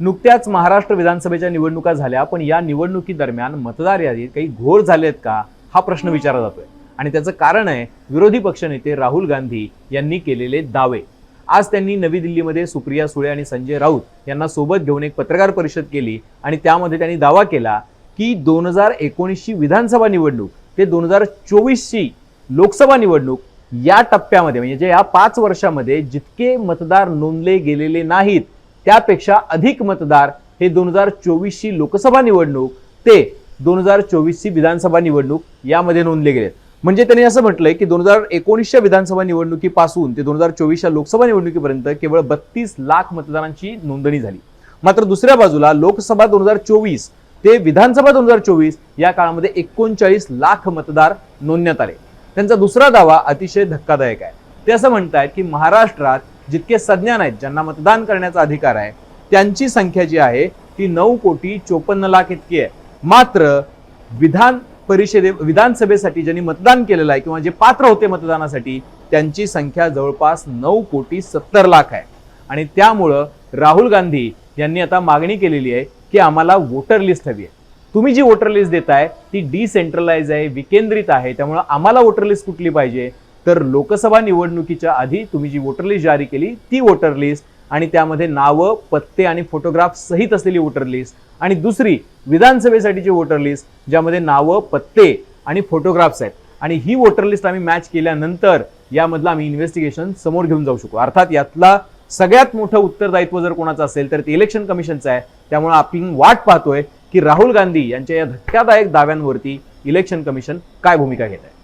नुकत्याच महाराष्ट्र विधानसभेच्या निवडणुका झाल्या पण या निवडणुकीदरम्यान मतदार यादीत काही घोळ झालेत का हा प्रश्न विचारला जातोय. आणि त्याचं कारण आहे विरोधी पक्षनेते राहुल गांधी यांनी केलेले दावे. आज त्यांनी नवी दिल्लीमध्ये सुप्रिया सुळे आणि संजय राऊत यांना सोबत घेऊन एक पत्रकार परिषद केली आणि त्यामध्ये त्यांनी दावा केला की दोन हजार एकोणीसची विधानसभा निवडणूक ते दोन हजार चोवीसची लोकसभा निवडणूक या टप्प्यामध्ये म्हणजे जे या पाच वर्षामध्ये जितके मतदार नोंदले गेलेले नाहीत त्यापेक्षा अधिक मतदार हे दोन हजार चोवीसची लोकसभा निवडणूक ते दोन हजार चोवीसची विधानसभा निवडणूक यामध्ये नोंदले गेलेत. म्हणजे त्यांनी असं म्हटलंय की दोन हजार एकोणीसच्या विधानसभा निवडणुकीपासून ते दोन हजार चोवीसच्या लोकसभा निवडणुकीपर्यंत केवळ बत्तीस लाख मतदारांची नोंदणी झाली. मात्र दुसऱ्या बाजूला लोकसभा दोन हजार चोवीस ते विधानसभा दोन हजार चोवीस या काळामध्ये एकोणचाळीस लाख मतदार नोंदण्यात आले. त्यांचा दुसरा दावा अतिशय धक्कादायक आहे. ते असं म्हणतायत की महाराष्ट्रात जितके सज्ञान आहेत ज्यांना मतदान करण्याचा अधिकार आहे त्यांची संख्या जी आहे ती नऊ कोटी चोपन्न लाख इतकी आहे. मात्र विधान परिषदे विधानसभेसाठी ज्यांनी मतदान केलेलं आहे किंवा जे पात्र होते मतदानासाठी त्यांची संख्या जवळपास नऊ कोटी सत्तर लाख आहे. आणि त्यामुळं राहुल गांधी यांनी आता मागणी केलेली आहे की आम्हाला वोटर लिस्ट हवी आहे. तुम्ही जी वोटर लिस्ट देताय ती डिसेंट्रलाइज आहे विकेंद्रित आहे त्यामुळं आम्हाला वोटर लिस्ट कुठली पाहिजे? तर लोकसभा निवडणुकीच्या आधी तुम्ही जी वोटर लिस्ट जारी केली ती वोटर लिस्ट आणि त्यामध्ये नावं पत्ते आणि फोटोग्राफ सहित असलेली वोटर लिस्ट आणि दुसरी विधानसभेसाठीची वोटर लिस्ट ज्यामध्ये नावं पत्ते आणि फोटोग्राफ्स आहेत. आणि ही वोटर लिस्ट आम्ही मॅच केल्यानंतर यामधलं आम्ही इन्व्हेस्टिगेशन समोर घेऊन जाऊ शकू. अर्थात यातला सगळ्यात मोठं उत्तरदायित्व जर कोणाचं असेल तर ते इलेक्शन कमिशनचं आहे. त्यामुळे आपण वाट पाहतोय की राहुल गांधी यांच्या या धक्कादायक दाव्यांवरती इलेक्शन कमिशन काय भूमिका घेत आहे.